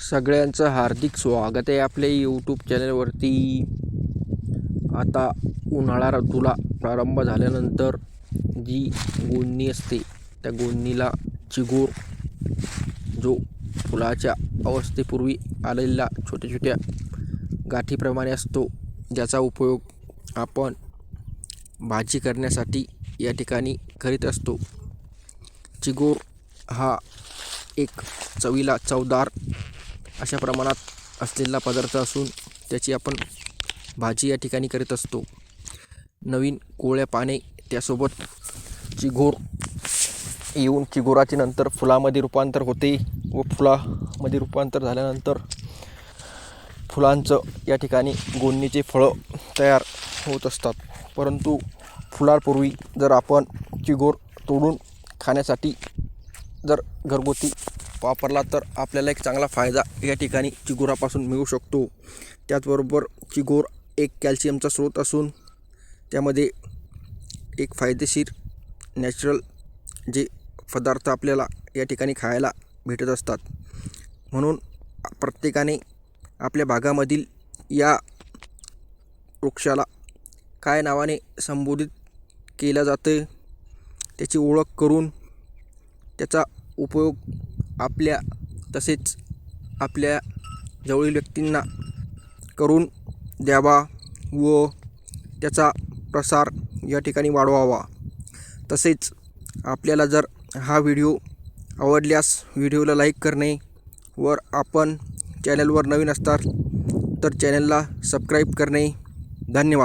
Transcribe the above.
सगळ्यांचं हार्दिक स्वागत आहे आपल्या यूट्यूब चॅनलवरती आता उन्हाळा ऋतूला प्रारंभ झाल्यानंतर जी गोंणी असते त्या गोंणीला चिगूर जो फुलाच्या अवस्थेपूर्वी आलेला छोट्या छोट्या गाठीप्रमाणे असतो ज्याचा उपयोग आपण भाजी करण्यासाठी या ठिकाणी करीत असतो. चिगोर हा एक चवीला चवदार अशा प्रमाणात असलेला पदार्थ असून त्याची आपण भाजी या ठिकाणी करीत असतो. नवीन कोळ्या पाने त्यासोबत चिघोर येऊन चिघोराचे नंतर फुलामध्ये रूपांतर होते व फुलामध्ये रूपांतर झाल्यानंतर फुलांचं या ठिकाणी गोंणीचे फळं तयार होत असतात. परंतु फुलापूर्वी जर आपण चिगोर तोडून खाण्यासाठी जर घरगुती वापरला तर आपल्याला एक चांगला फायदा या ठिकाणी चिगोरापासून मिळू शकतो. त्याचबरोबर चिगोर एक कॅल्शियमचा स्रोत असून त्यामध्ये एक फायदेशीर नॅचरल जे पदार्थ आपल्याला या ठिकाणी खायला भेटत असतात. म्हणून प्रत्येकाने आपल्या भागामधील या वृक्षाला काय नावाने संबोधित केलं जातं त्याची ओळख करून त्याचा उपयोग आपल्या तसेच आपल्या जवळील व्यक्तींना करून द्यावा व त्याचा प्रसार या ठिकाणी वाढवावा. तसेच आपल्याला जर हा व्हिडिओ आवडल्यास व्हिडिओला लाईक करणे वर आपण चॅनलवर नवीन असतात तर चॅनलला सबस्क्राईब करणे. धन्यवाद.